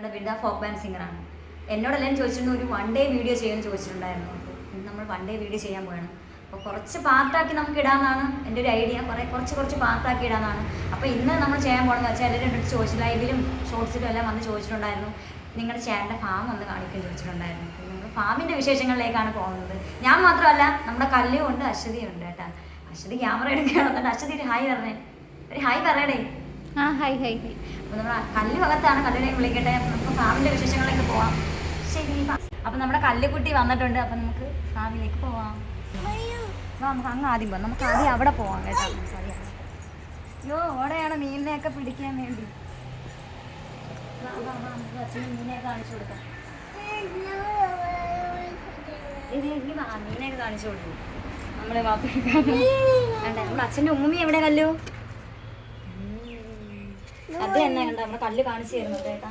ഞങ്ങളുടെ വിട folk band സിംഗറാണ്. എന്നോടെല്ലാം ചോദിച്ചിട്ടുണ്ട് ഒരു വൺ ഡേ വീഡിയോ ചെയ്യാൻ ചോദിച്ചിട്ടുണ്ടായിരുന്നു. അപ്പോൾ ഇന്ന് നമ്മൾ വൺ ഡേ വീഡിയോ ചെയ്യാൻ പോവാണ്. അപ്പോൾ കുറച്ച് പാർട്ടാക്കി നമുക്ക് ഇടാമെന്നാണ് എന്റെ ഒരു ഐഡിയ കുറേ കുറച്ച് കുറച്ച് പാർട്ടാക്കി ഇടാമെന്നാണ് അപ്പോൾ ഇന്ന് നമ്മൾ ചെയ്യാൻ പോകണമെന്ന് വെച്ചാൽ എല്ലാവരും എന്റെ ചോദിച്ചു ലൈവിലും ഷോർട്സിലും എല്ലാം വന്ന് ചോദിച്ചിട്ടുണ്ടായിരുന്നു. നിങ്ങളുടെ ചേട്ടന്റെ ഫാം ഒന്ന് കാണിക്കാൻ ചോദിച്ചിട്ടുണ്ടായിരുന്നു. നമ്മൾ ഫാമിന്റെ വിശേഷങ്ങളിലേക്കാണ് പോകുന്നത്. ഞാൻ മാത്രമല്ല നമ്മുടെ കല്ലും ഉണ്ട് അശ്വതിയും ഉണ്ട് കേട്ടോ. അശ്വതി ക്യാമറ എടുക്കുകയാണെന്നുണ്ട് അശ്വതി ഒരു ഹായ് പറഞ്ഞേ. ഒരു ഹായ് പറയണേ ആ അപ്പോൾ നമ്മൾ കല്ല് ഭാഗത്താണ് കല്ലിനെ വിളിക്കട്ടെ. നമുക്ക് ഫാമിന്റെ വിശേഷങ്ങളിലേക്ക് പോവാം. ശരി അപ്പോൾ നമ്മുടെ കല്ലുകുട്ടി വന്നിട്ടുണ്ട്. അപ്പോൾ നമുക്ക് ഫാമിലേക്ക് പോവാം. നമുക്ക് അങ്ങ് ആദ്യം പോവാം. നമുക്ക് ആദ്യം അവിടെ പോവാം കേട്ടോ. അയ്യോ ഓടെയാണ് മീനിനെയൊക്കെ പിടിക്കാൻ വേണ്ടി. മീനെ കാണിച്ചു കൊടുക്കാം. ഇത് ഇനി വാ, മീനെയൊക്കെ കാണിച്ചു കൊടുക്കും. നമ്മളെ മാത്രം നമ്മുടെ അച്ഛന്റെ ഉമ്മി എവിടെ കല്ലു? അത് തന്നെ കണ്ട? നമ്മുടെ കല്ല് കാണിച്ചു തരുന്നത് ചേട്ടാ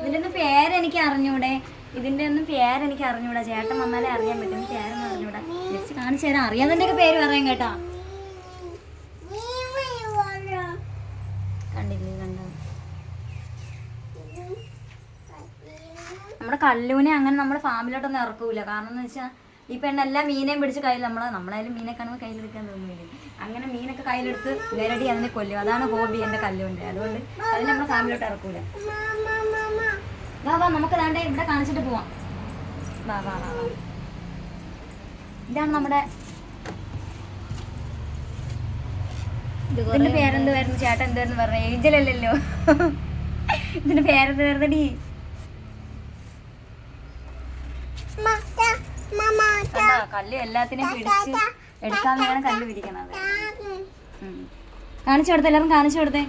ഇതിന്റെ ഒന്നും പേരെനിക്ക് അറിഞ്ഞൂടെ? ഇതിന്റെ ഒന്നും പേരെനിക്ക് അറിഞ്ഞൂടാ? ചേട്ടൻ വന്നാലേ അറിയാൻ പറ്റും. പേരൊന്നും അറിഞ്ഞൂടാ? ജസ്റ്റ് കാണിച്ചു തരാം. അറിയാതെ പേര് പറയാം കേട്ടാ. കണ്ടില്ലേ? കണ്ടോ? നമ്മുടെ കല്ലൂനെ അങ്ങനെ നമ്മുടെ ഫാമിലോട്ടൊന്നും ഇറക്കൂല. കാരണം എന്ന് വെച്ചാൽ ഈ പെണ്ണെല്ലാം മീനെയും പിടിച്ച് കയ്യിൽ നമ്മളെ നമ്മളായാലും മീനെ കാണുമ്പോൾ കയ്യിലെടുക്കാൻ തോന്നുന്നില്ലേ അങ്ങനെ മീനൊക്കെ കയ്യിലെടുത്ത് നേരടി അതിനെ കൊല്ലും. അതാണ് ഹോബി എന്റെ കല്ലുണ്ട് അതുകൊണ്ട് അത് നമ്മുടെ ഫാമിലിയോട്ട് ഇറക്കൂല. വാ വാ നമുക്ക് ദാണ്ടെ ഇവിടെ കാണിച്ചിട്ട് പോവാം. വാ വാ വാ വാ. ഇതാണ് നമ്മുടെ ഇതിന്റെ പേരെന്തുവായിരുന്നു ചേട്ടൻ എന്തായിരുന്നു പറഞ്ഞ? ഏഞ്ചൽ അല്ലല്ലോ. ഇതിന്റെ പേരെന്ത് ഡി കണ്ടാ? കല്ല് എല്ലാത്തിനെയും പിടിച്ച് എടുക്കാൻ വേണം കല്ല് പിരിക്കണത്. കാണിച്ചു കൊടുത്തേ എല്ലാവരും കാണിച്ചു കൊടുത്തേ.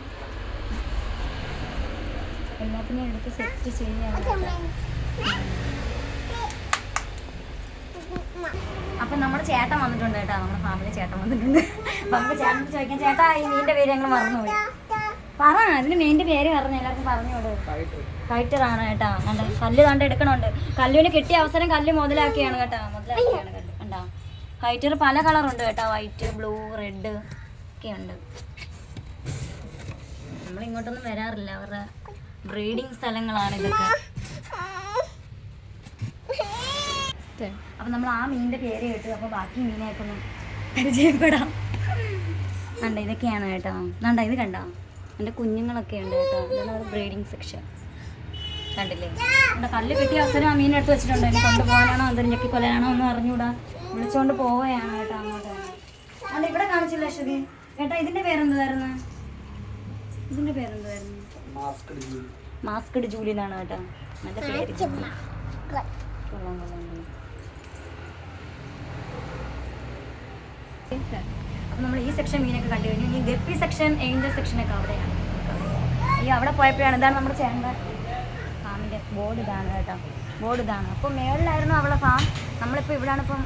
എല്ലാത്തിനും എടുത്ത് സെറ്റ് ചെയ്യാം അപ്പൊ നമ്മുടെ ചേട്ടൻ വന്നിട്ടുണ്ട് കേട്ടോ. നമ്മുടെ ഫാമിലി ചേട്ടൻ വന്നിട്ടുണ്ട്. അപ്പൊ നമുക്ക് ചേട്ടൻ ചോദിക്കാം ചേട്ടാ ഈ മീനിന്റെ പേര് ഞങ്ങൾ മറന്നുപോയി. പറ അതിന് മീനിന്റെ പേര് പറഞ്ഞു എല്ലാവർക്കും പറഞ്ഞോട് കൈറ്റർ ആണ് കേട്ടാ. കണ്ട? കല്ല് കണ്ട് എടുക്കണുണ്ട്. കല്ലുവിന് കിട്ടിയ അവസരം കല്ല് മുതലാക്കിയാണ് കേട്ടാ. മുതലാക്കിയാണ് കല്ല്. കൈറ്റർ ഫൈറ്റർ പല കളറുണ്ട് കേട്ടോ. White blue red. ഒക്കെ ഉണ്ട് നമ്മൾ ഇങ്ങോട്ടൊന്നും വരാറില്ല. അവരുടെ ബ്രീഡിങ് സ്ഥലങ്ങളാണ് ഇതൊക്കെ. അപ്പൊ നമ്മൾ ആ മീനിന്റെ പേര് കേട്ടു. അപ്പൊ ബാക്കി മീനായിട്ട് ഒന്ന് പരിചയപ്പെടാം. കണ്ട ഇതൊക്കെയാണ് കേട്ടോ. കണ്ട ഇത് കണ്ടോ? എന്റെ കുഞ്ഞുങ്ങളൊക്കെ ഉണ്ട് കേട്ടോ. Breeding section. കണ്ടില്ലേ? എന്റെ കല്ല് കിട്ടിയ അവസരം ആ മീൻ എടുത്ത് വെച്ചിട്ടുണ്ട്. എന്നെ കൊണ്ടുപോകാനാണോ? എന്തെങ്കിലും ഞെക്കിക്കൊല്ലാനാണോ? എന്ന് അറിഞ്ഞൂടാ. വിളിച്ചോണ്ട് പോവുകയാണ് കേട്ടോ അങ്ങോട്ട്. അല്ല ഇവിടെ കാണിച്ചില്ല അശ്വതി? കേട്ടാ ഇതിന്റെ പേരെന്തായിരുന്നു? ഇതിന്റെ പേരെന്തായിരുന്നു? മാസ്കഡ് ജൂലി എന്നാണ് കേട്ടോ. നല്ല പേര്. കൊള്ളാം കൊള്ളാം കൊള്ളാം. അപ്പം നമ്മൾ ഈ സെക്ഷൻ മീനൊക്കെ കണ്ടു കഴിഞ്ഞു. ഈ ഗപ്പി സെക്ഷൻ ഏഞ്ചൽ സെക്ഷനൊക്കെ അവിടെയാണ്. ഈ അവിടെ പോയപ്പോഴാണ് ഇതാണ് നമ്മുടെ ചേണ്ട ഫാമിന്റെ ബോർഡ് ഇതാണ് കേട്ടോ. ബോർഡ് ഇതാണ്. അപ്പോൾ മേളിലായിരുന്നു അവളെ ഫാം നമ്മളിപ്പോൾ ഇവിടെയാണ് ഇപ്പം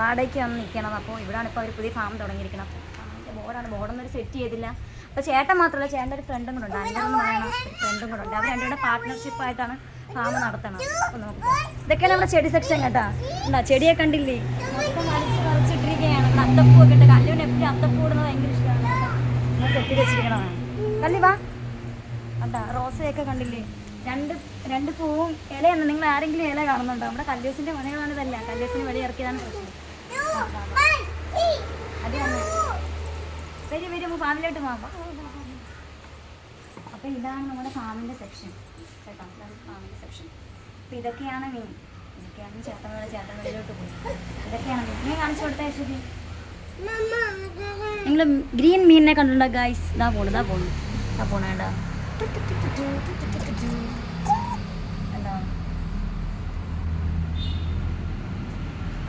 വാടകയ്ക്ക് വന്ന് നിൽക്കണം. അപ്പോൾ ഇവിടെയാണ് ഇപ്പോൾ അവർ പുതിയ ഫാം തുടങ്ങിയിരിക്കണം. ബോർഡാണ് ബോർഡൊന്നും സെറ്റ് ചെയ്തില്ല. അപ്പോൾ ചേട്ടൻ മാത്രമല്ല ചേട്ടന്റെ ഒരു ഫ്രണ്ടും കൂടെ ഉണ്ട്. അനുഭവം പറയണം ഫ്രണ്ടും കൂടെ ഉണ്ട്. അവർ രണ്ടുപേരുടെ പാർട്ട്ണർഷിപ്പ് ആയിട്ടാണ് ഫാം നടത്തണം അപ്പോൾ നമുക്ക്. ഇതൊക്കെയാണ് നമ്മുടെ ചെടി സെക്ഷൻ കേട്ടോ. എന്താ ചെടിയെ കണ്ടില്ലേ? മൊത്തം അത്തപ്പൂ ഒക്കെ ഉണ്ട് കല്ലുവിന് എപ്പോഴും അത്തപ്പൂ ഇടുന്നത് ഭയങ്കര ഇഷ്ടമാണ് സെറ്റ് വെച്ചിരിക്കണതാണ്. കല്ലി വാ. അതാ റോസയൊക്കെ കണ്ടില്ലേ? രണ്ട് രണ്ട് പൂവും ഇലയാണ്. നിങ്ങൾ ആരെങ്കിലും ഇല കാണുന്നുണ്ടോ? നമ്മുടെ കല്യൂസിന്റെ മണികളാണ് ഇതല്ല. കല്ലേസിന് വെളി ഇറക്കിയതാണ് പ്രശ്നം അത് തന്നെ വരി ഫാമിലോട്ട് പോകാം വാ, വാ, വാ, വാ. അപ്പൊ ഇതാണ് നമ്മുടെ ഫാമിന്റെ സെക്ഷൻ കേട്ടോ ഇതാണ് ഫാമിന്റെ സെക്ഷൻ അപ്പൊ ഇതൊക്കെയാണ് മീൻ ഇതൊക്കെയാണ് ചേട്ടൻ ചേട്ടൻ വെളിയിലോട്ട് പോയി. ഇതൊക്കെയാണ് മീൻ നീ കാണിച്ചു കൊടുത്ത ശരി നിങ്ങൾ ഗ്രീൻ മീനിനെ കണ്ടിട്ടുണ്ടോ ഗൈസ് ഇതാ പോണു ഇതാ പോണു. ഇതാ പോണ കേട്ടോ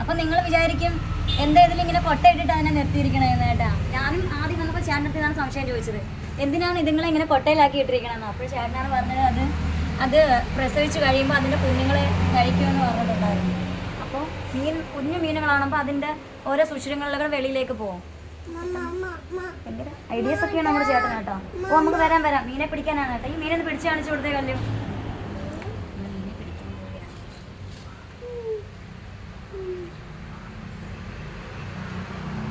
അപ്പൊ നിങ്ങൾ വിചാരിക്കും എന്താ ഇതിൽ ഇങ്ങനെ കൊട്ടയിട്ടിട്ട് അതിനെ നിർത്തിയിരിക്കണേന്ന് കേട്ടാ? ഞാനും ആദ്യം വന്നപ്പോൾ ചേട്ടനടുത്ത് സംശയം ചോദിച്ചത്. എന്തിനാണ് ഇതുങ്ങളെ ഇങ്ങനെ കൊട്ടയിലാക്കി ഇട്ടിരിക്കണമെന്ന് അപ്പോൾ ചേട്ടനാണ് പറഞ്ഞത് അത് അത് പ്രസവിച്ച് കഴിയുമ്പോൾ അതിന്റെ കുഞ്ഞുങ്ങളെ കഴിക്കുമെന്ന് പറഞ്ഞിട്ടുണ്ടായിരുന്നു. അപ്പോൾ മീൻ കുഞ്ഞു മീനുകളാണപ്പോൾ അതിന്റെ ഓരോ സുഷിരങ്ങളിലൊക്കെ വെളിയിലേക്ക് പോകും. ഐഡിയസ് ഒക്കെയാണ് നമ്മുടെ ചേട്ടൻ കേട്ടോ. ഓ നമുക്ക് വരാൻ വരാം. മീനെ പിടിക്കാനാണ് കേട്ടോ. ഈ മീനൊന്ന് പിടിച്ച് കാണിച്ചു കൊടുത്തേ കല്ലു മീനെ പിടിക്കാൻ പോവുകയാണ്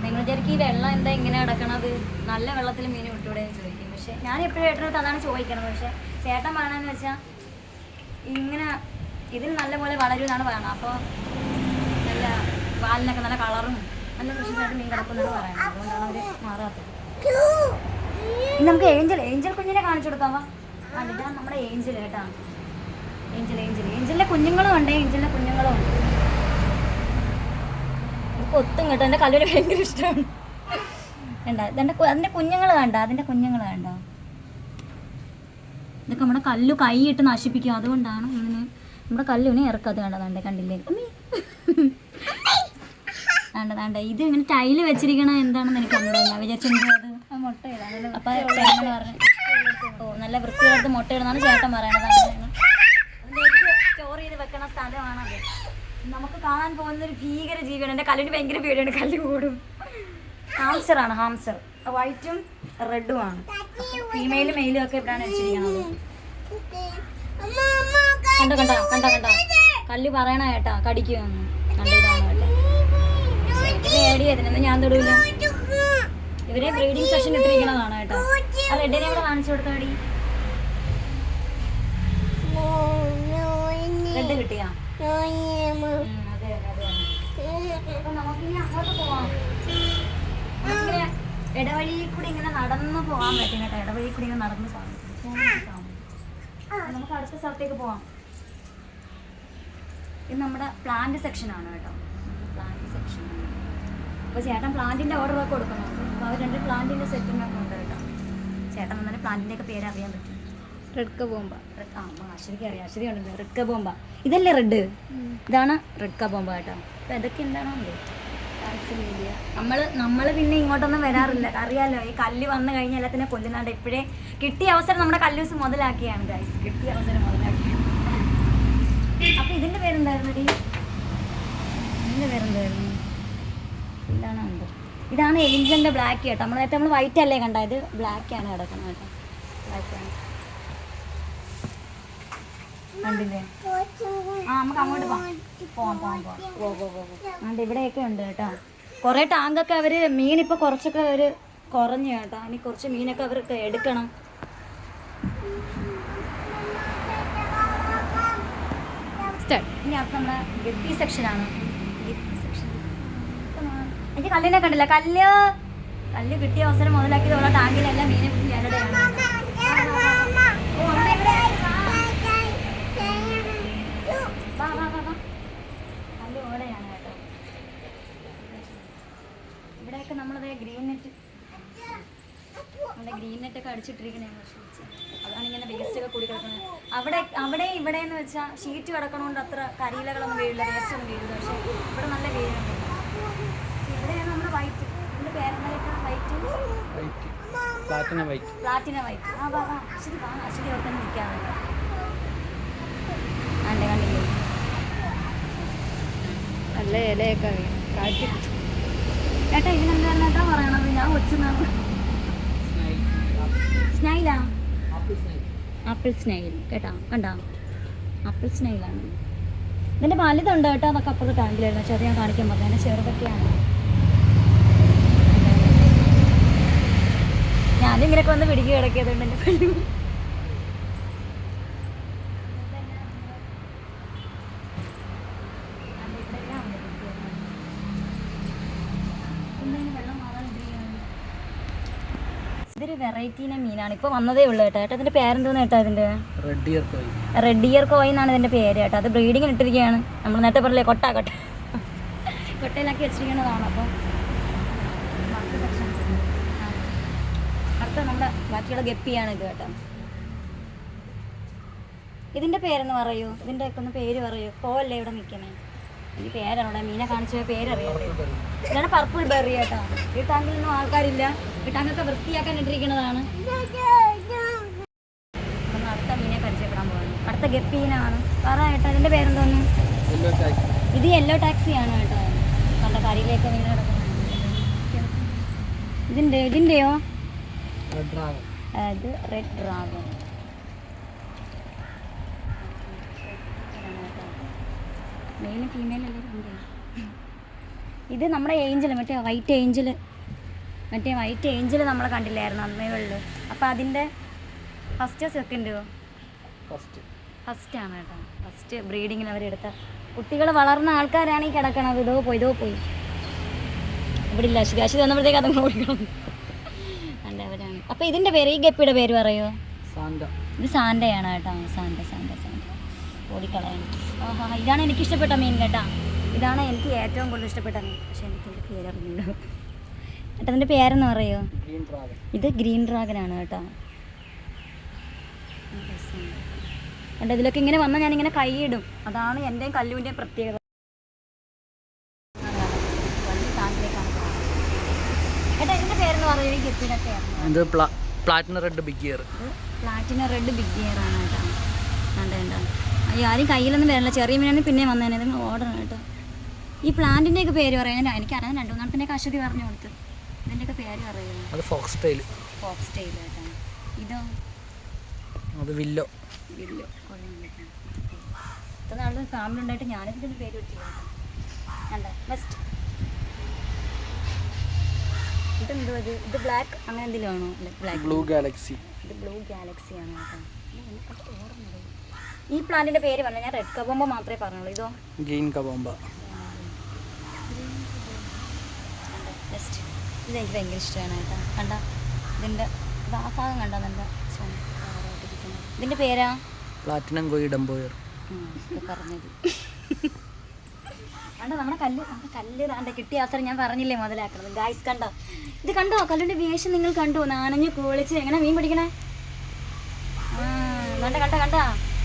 നിങ്ങൾ വിചാരിക്കും ഈ വെള്ളം എന്താ ഇങ്ങനെ കിടക്കണത്? നല്ല വെള്ളത്തിൽ മീൻ വിട്ടൂടെ എന്ന് ചോദിക്കും. പക്ഷെ ഞാൻ എപ്പോഴും ഏട്ടനടുത്ത് അതാണ് ചോദിക്കണത്. പക്ഷെ ചേട്ടൻ പറയണെന്ന് വെച്ചാൽ ഇങ്ങനെ ഇതിൽ നല്ലപോലെ വളരും എന്നാണ് പറയുന്നത് അപ്പോൾ നല്ല വാലിനൊക്കെ നല്ല കളറും നല്ല കൃഷിയായിട്ട് മീൻ കിടക്കുന്നാണ് പറയുന്നത് അതുകൊണ്ടാണ് അവർ മാറാത്തത്. നമുക്ക് ഏഞ്ചൽ ഏഞ്ചൽ കുഞ്ഞിനെ കാണിച്ചു കൊടുക്കാവാ? ആ നമ്മുടെ ഏഞ്ചൽ കേട്ടാ ഏഞ്ചൽ ഏഞ്ചൽ. ഏഞ്ചലിന്റെ കുഞ്ഞുങ്ങളും ഉണ്ട് ഏഞ്ചലിന്റെ കുഞ്ഞുങ്ങളും ഉണ്ട്. കൊത്തും കേട്ടോ. എന്റെ കല്ലൂര് ഭയങ്കര ഇഷ്ടമാണ്. കണ്ട. ഇതിന്റെ അതിന്റെ കുഞ്ഞുങ്ങൾ കണ്ട? അതിന്റെ കുഞ്ഞുങ്ങൾ കണ്ട? ഇതൊക്കെ നമ്മുടെ കല്ലു കൈയിട്ട് നശിപ്പിക്കും. അതുകൊണ്ടാണ് ഇങ്ങനെ നമ്മുടെ കല്ലുവിനെ ഇറക്കാതെ കണ്ടതാണ്ട് കണ്ടില്ലേ? അമ്മീ. കണ്ട വേണ്ട ഇത് ഇങ്ങനെ ടൈൽ വെച്ചിരിക്കണ എന്താണെന്ന് എനിക്ക് അറിയില്ല അത്. അപ്പൊ ചേട്ടൻ പറഞ്ഞു ഓ നല്ല വൃത്തിയുള്ളത് മുട്ടയിടുന്നാണ് ചേട്ടൻ പറയണത്. സ്റ്റോർ ചെയ്ത് വെക്കണ സ്ഥലമാണത്. നമുക്ക് കാണാൻ പോകുന്ന ഒരു ഭീകര ജീവിയാണ്. എന്റെ കല്ലിന് ഭയങ്കര പേടിയാണ്. കല്ല് കൂടും. ഹാംസ്റ്റർ ആണ് ഹാംസ്റ്റർ വൈറ്റും റെഡും ആണ്. ഫീമെയിലും മെയിലും ഒക്കെ ഇവിടെയാണ് വെച്ചിരിക്കുന്നത്. കണ്ട കണ്ട കണ്ട കണ്ട? കല്ല് പറയണ കേട്ടാ കടിക്കുമെന്ന് കണ്ട കേട്ടോ. ഞാൻ തൊടൂല. ഇവരെ ബ്രീഡിംഗ് സെഷൻ ഇട്ടിരിക്കണതാണ് കേട്ടോ. ആ റെഡിനെ ഇവിടെ കാണിച്ചു കൊടുത്താടി റെഡ് കിട്ടിയാ? അതെ അതെ അതെ. അപ്പൊ നമുക്കിനി അങ്ങോട്ട് പോവാം. നമുക്കിങ്ങനെ ഇടവഴി കൂടി ഇങ്ങനെ നടന്നു പോകാൻ പറ്റും കേട്ടോ. ഇടവഴിയിൽ കൂടി ഇങ്ങനെ നടന്നു പോകാൻ പറ്റും. നമുക്ക് അടുത്ത സ്ഥലത്തേക്ക് പോവാം. ഇത് നമ്മുടെ പ്ലാന്റ് സെക്ഷൻ ആണ് കേട്ടോ. പ്ലാന്റ് സെക്ഷൻ അപ്പോൾ ചേട്ടൻ പ്ലാന്റിന്റെ ഓർഡർ ഒക്കെ കൊടുക്കണം. അപ്പോൾ അവർ രണ്ട് പ്ലാന്റിന്റെ സെറ്റിംഗ് ഒക്കെ ഉണ്ട് കേട്ടോ. ചേട്ടൻ വന്നാൽ പ്ലാന്റിന്റെ ഒക്കെ പേര് അറിയാൻ പറ്റും. റെഡ് കബോംബ ആ അശ്വതിക്ക് അറിയാം. അശ്വതി ഉണ്ടല്ലോ. റെഡ് കബോംബ ഇതല്ലേ റെഡ്? ഇതാണ് റെഡ് കബോംബ കേട്ടോ. അപ്പൊ ഇതൊക്കെ എന്താണോ നമ്മൾ നമ്മൾ പിന്നെ ഇങ്ങോട്ടൊന്നും വരാറില്ല. അറിയാലോ ഈ കല്ല് വന്നു കഴിഞ്ഞാൽ എല്ലാത്തിനെ കൊല്ലുന്നുണ്ട് ഇപ്പോഴേ കിട്ടിയ അവസരം നമ്മുടെ കല്ലൂസ് മുതലാക്കിയാണ് ഗൈസ് കിട്ടിയ അവസരം മുതലാക്കിയാണ്. അപ്പൊ ഇതിന്റെ പേരെന്തായിരുന്നു ഡി ഇതിന്റെ പേരെന്തായിരുന്നു? ഇതാണ് ഇതാണ് ഏഞ്ചലിന്റെ ബ്ലാക്ക് കേട്ടോ. നമ്മൾ നേരത്തെ നമ്മൾ വൈറ്റ് അല്ലേ കണ്ടത്? ബ്ലാക്ക് ആണ് കിടക്കുന്നത് കേട്ടോ. ബ്ലാക്ക് ആണ്. കണ്ടില്ലേ? ആ നമുക്ക് അങ്ങോട്ട് പോവാം പോവാം പോവാം. പോ പോ പോ ഇവിടെയൊക്കെ ഉണ്ട് കേട്ടോ. കുറേ ടാങ്കൊക്കെ അവർ മീൻ ഇപ്പോൾ കുറച്ചൊക്കെ അവർ കുറഞ്ഞു കേട്ടോ. ഇനി കുറച്ച് മീനൊക്കെ അവർക്ക് എടുക്കണം. സ്റ്റാർട്ട് ഇനി അടുത്ത നമ്മുടെ ഗപ്പി സെക്ഷനാണ് ഗപ്പി സെക്ഷൻ എനിക്ക് കല്ലിനെ കണ്ടില്ല. കല്ല് കല്ല് കിട്ടിയ അവസരം മുതലാക്കിയത് ഉള്ള ടാങ്കിലെല്ലാം മീനെ പിടിച്ച് ഞാനിടെയാണ് ഓ, അമ്മ ഇവിടെ. വാ, വാ, വാ, വാ. കല്ല് ഓടെയാണ് കേട്ടോ ഇവിടെയൊക്കെ നമ്മളത് ഗ്രീൻ നെറ്റ് നമ്മുടെ ഗ്രീൻ നെറ്റ് ഒക്കെ അടിച്ചിട്ടിരിക്കണേ അതാണ് ഇങ്ങനെ വേസ്റ്റ് ഒക്കെ കൂടി കിടക്കുന്നത് അവിടെ അവിടെ ഇവിടെ എന്ന് വെച്ചാൽ ഷീറ്റ് കിടക്കണോണ്ട് അത്ര കരിയിലകളൊന്നും വീഴില്ല വേസ്റ്റ് ഒന്നും വീഴില്ല പക്ഷേ ഇവിടെ നല്ല വീഴുന്നുണ്ട് ഇവിടെയാണ് നമ്മുടെ വൈറ്റ് ഇതിന്റെ പേരെന്താ white platina white platina white ആ വാ അശ്വതി വാ അശ്വതി അവിടെ തന്നെ നിൽക്കാണ് കണ്ടേ കണ്ടില്ലേ നല്ല ഇലയൊക്കെ കാറ്റ് ഏട്ടാ ഇതിനെന്താ പറയണത്? ഞാൻ കൊച്ചുന്നാണ് സ്നൈലാ ആപ്പിൾ സ്നൈൽ കേട്ടാ കണ്ടാ? ആപ്പിൾ സ്നൈലാണ് ഇതിന്റെ വലുതുണ്ട് കേട്ടോ അതൊക്കെ അപ്പുറത്ത് ടാങ്കിലായിരുന്നു പക്ഷേ അത് ഞാൻ കാണിക്കാൻ പറഞ്ഞു അതിന്റെ ചെറുതൊക്കെയാണ്. ഞാനിങ്ങനെയൊക്കെ വന്ന് പിടിക്കുക കിടക്കിയതുകൊണ്ട് എന്റെ പെണ്ണു ഇതൊരു വെറൈറ്റീനെ മീനാണ്? ഇപ്പോൾ വന്നതേ ഉള്ളൂ കേട്ടോ. ഏട്ടാ ഇതിന്റെ പേരെന്തോന്ന് കേട്ടോ ഇതിന്റെ? Red ear koi red ear koi എന്നാണ് ഇതിന്റെ പേര് കേട്ടോ. അത് ബ്രീഡിങ്ങിന് ഇട്ടിരിക്കുകയാണ്. നമ്മൾ നേരത്തെ പറഞ്ഞില്ലേ കൊട്ട കൊട്ട. കൊട്ടയിലാക്കി വെച്ചിരിക്കുന്നതാണ്. അപ്പോൾ അടുത്ത നമ്മുടെ ബാക്കിയുള്ള ഗപ്പിയാണ് ഇത് കേട്ടോ. ഇതിന്റെ പേരെന്ന് പറയൂ. ഇതിന്റെ ഒക്കെ ഒന്ന് പേര് പറയൂ. കോല്ലേ ഇവിടെ നിൽക്കണേ ഈ പേരാണ് ഇവിടെ മീനെ കാണിച്ച പേരറിയാം. ഇതാണ് പർപ്പിൾ ബെറി കേട്ടോ. ഈ ടാങ്കിലൊന്നും ആൾക്കാരില്ല. ഈ ടാങ്കൊക്കെ വൃത്തിയാക്കാൻ ഇട്ടിരിക്കുന്നതാണ് നമ്മൾ അടുത്ത മീനെ പരിചയപ്പെടാൻ പോകുന്നു അടുത്ത ഗപ്പീനാണ്. പറ കേട്ടോ അതിന്റെ പേരെന്തോന്നു? ഇത് യെല്ലോ ടാക്സി ആണ് കേട്ടോ. കണ്ട കരിയിലേക്ക് മീൻ. കിടക്കുന്നത് റെഡ് ഡ്രാഗൺ അത് റെഡ് ഡ്രാഗൺ മെയിലും ഫീമെയിലും എല്ലാവരും ഇത് നമ്മുടെ ഏഞ്ചൽ മറ്റേ വൈറ്റ് ഏഞ്ചൽ മറ്റേ വൈറ്റ് ഏഞ്ചൽ നമ്മൾ കണ്ടില്ലായിരുന്നു? അമ്മകളിൽ അപ്പോൾ അതിന്റെ ഫസ്റ്റ് സെക്കൻഡോ ഫസ്റ്റ് ഫസ്റ്റ് ആണ് കേട്ടോ. ഫസ്റ്റ് ബ്രീഡിങ്ങിന് അവരെടുത്ത കുട്ടികൾ വളർന്ന ആൾക്കാരാണ് ഈ കിടക്കണത്. ഇതോ പോയി ഇതോ പോയി. ഇവിടെ ഇല്ല. അശ്വതി തന്നപ്പോഴത്തേക്ക് അതങ്ങ് അതും ഓടിക്കണം അല്ല അവരാണ്. അപ്പോൾ ഇതിന്റെ പേര് ഈ ഗപ്പിയുടെ പേര് പറയോ? ഇത് സാൻഡയാണ് കേട്ടോ. സാൻഡ സാൻഡ സാൻഡ ഓടിക്കളയാൻ. ആഹാ ഇതാണ് എനിക്ക് ഇഷ്ടപ്പെട്ട മീൻ കേട്ടാ. ഇതാണ് എനിക്ക് ഏറ്റവും കൂടുതൽ ഇഷ്ടപ്പെട്ട മീൻ. പക്ഷെ എനിക്ക് പേര് അറിഞ്ഞില്ല കേട്ടോ അതിന്റെ പേരെന്ന് പറയോ? ഇത് ഗ്രീൻ ഡ്രാഗൺ ആണ് കേട്ടോ. കണ്ടോ ഇതിലൊക്കെ ഇങ്ങനെ വന്നാൽ ഞാനിങ്ങനെ കൈയിടും. അതാണ് എന്റെയും കല്ലുവിന്റെയും പ്രത്യേകത. ഇത് platina red big ear platina red big gear ആണ് കേട്ടോ. കണ്ടോ കണ്ടോ. അയ്യോ ആരും കയ്യിലൊന്നും വരണില്ല. ചെറിയ മീനാണ് പിന്നെ വന്നേനെ. ഓർഡർ കേട്ടോ. ഈ പ്ലാന്റിന്റെ ഒക്കെ പേര് പറയാൻ ഞാൻ എനിക്ക് അറിയാൻ രണ്ടു പിന്നെ അശ്വതി പറഞ്ഞു കൊടുത്ത്. ഇതിന്റെയൊക്കെ പേര് പറയുമോ? അത് ഫോക്സ് ടൈൽ ഫോക്സ് ടൈൽ ഇതോ അത് വില്ലോ. വില്ലോ. ഇത്ര നാളെ ഫാമിലി ഉണ്ടായിട്ട് ഞാനിതിന്റെ പേര് കണ്ട? ബെസ്റ്റ് ഇതെന്തോ ഇത്? ഇത് ബ്ലാക്ക് അങ്ങനെ എന്തെങ്കിലും ആണോ? ബ്ലാക്ക് ബ്ലൂ ഗാലക്സി ഇത് ബ്ലൂ ഗാലക്സി ആണ് കേട്ടോ. ഈ പ്ലാന്റിന്റെ പേര് പറഞ്ഞു ഞാൻ റെഡ് കബോംബ മാത്രമേ പറഞ്ഞുള്ളൂ. ഇതോ? ഗ്രീൻ കബോമ്പ ജസ്റ്റ് ഇത് എനിക്ക് ഭയങ്കര ഇഷ്ടമാണ് കേട്ടോ. കണ്ട? ഇതിന്റെ ആ ഭാഗം കണ്ടോ? നല്ല ഇതിന്റെ പേരാ? പ്ലാറ്റിനം കോയി ഡംബോയർ പറഞ്ഞത്. കണ്ടോ? നമ്മുടെ കല്ല് നമ്മുടെ കല്ല് താണ്ട കിട്ടിയ അവസരം ഞാൻ പറഞ്ഞില്ലേ മുതലാക്കണത് ഗായ്സ് കണ്ടോ? ഇത് കണ്ടോ? കല്ലിന്റെ വേഷം നിങ്ങൾ കണ്ടോ. നാനഞ്ഞ് കുളിച്ച് എങ്ങനെ മീൻ പിടിക്കണേ? കണ്ട കണ്ട കണ്ട?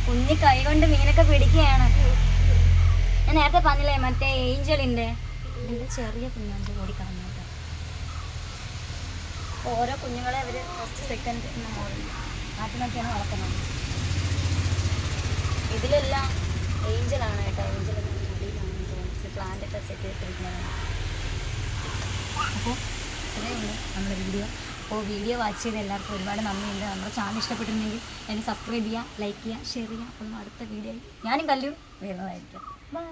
കുഞ്ഞി കൈ കൊണ്ട് മീനൊക്കെ പിടിക്കുകയാണ്. ഞാൻ നേരത്തെ പറഞ്ഞില്ലേ മറ്റേ ഏഞ്ചലിന്റെ ഇതിന്റെ ചെറിയ കുഞ്ഞുണ്ട് ഓടിക്കളഞ്ഞു കേട്ടോ ഓരോ കുഞ്ഞുങ്ങളെ അവർ ഫസ്റ്റ് സെക്കൻഡ് എന്ന മോഡൽ നാട്ടിൽ നോക്കിയാണ് വളർത്തുന്നത്. ഇതിലെല്ലാം ഏഞ്ചലാണ് കേട്ടോ. ഏഞ്ചൽ പ്ലാന്റ് ഒക്കെ സെറ്റ് ചെയ്തിട്ടിരിക്കുന്നതാണ്. അപ്പോൾ ഇത്രയേ ഉള്ളൂ നമ്മുടെ വീഡിയോ അപ്പോൾ വീഡിയോ വാച്ച് ചെയ്ത എല്ലാവർക്കും ഒരുപാട് നന്ദിയുണ്ട്. നമ്മുടെ ചാനൽ ഇഷ്ടപ്പെട്ടിട്ടുണ്ടെങ്കിൽ എന്നെ സബ്സ്ക്രൈബ് ചെയ്യുക ലൈക്ക് ചെയ്യുക ഷെയർ ചെയ്യുക. അപ്പോൾ അടുത്ത വീഡിയോയിൽ ഞാനും കല്ലു വരുന്നതായിരിക്കും. ബൈ